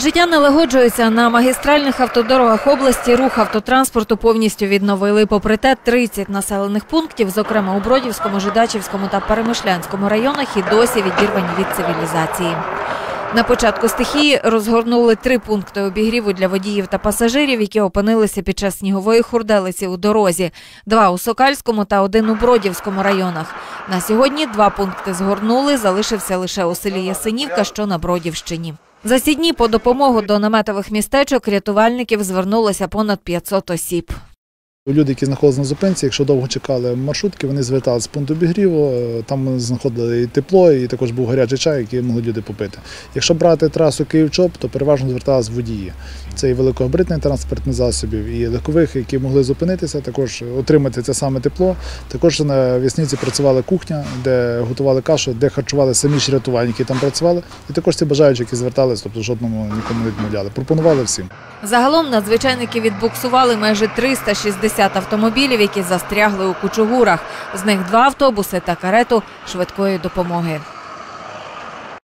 Життя налагоджується на магістральних автодорогах області. Рух автотранспорту повністю відновили. Попри те, 30 населених пунктів, зокрема у Бродівському, Жидачівському та Перемишлянському районах, і досі відірвані від цивілізації. На початку стихії розгорнули три пункти обігріву для водіїв та пасажирів, які опинилися під час снігової хурделиці у дорозі. Два у Сокальському та один у Бродівському районах. На сьогодні два пункти згорнули, залишився лише у селі Ясенівка, що на Бродівщині. За ці дні по допомогу до наметових містечок рятувальників звернулося понад 500 осіб. Люди, які знаходилися на зупинці, якщо довго чекали маршрутки, вони зверталися з пункту обігріву, е, там знаходили і тепло, і також був гарячий чай, який могли люди попити. Якщо брати трасу Київ-Чоп, то переважно зверталися водії. Це і великогабаритних транспортних засобів, і легкових, які могли зупинитися, також отримати це саме тепло. Також на в'язниці працювала кухня, де готували кашу, де харчували самі ж рятувальники, які там працювали. І також ці бажаючі, які зверталися, тобто жодному нікому не відмовляли. Пропонували всім. Загалом надзвичайники відбуксували майже 360 автомобілів, які застрягли у кучугурах. З них два автобуси та карету швидкої допомоги.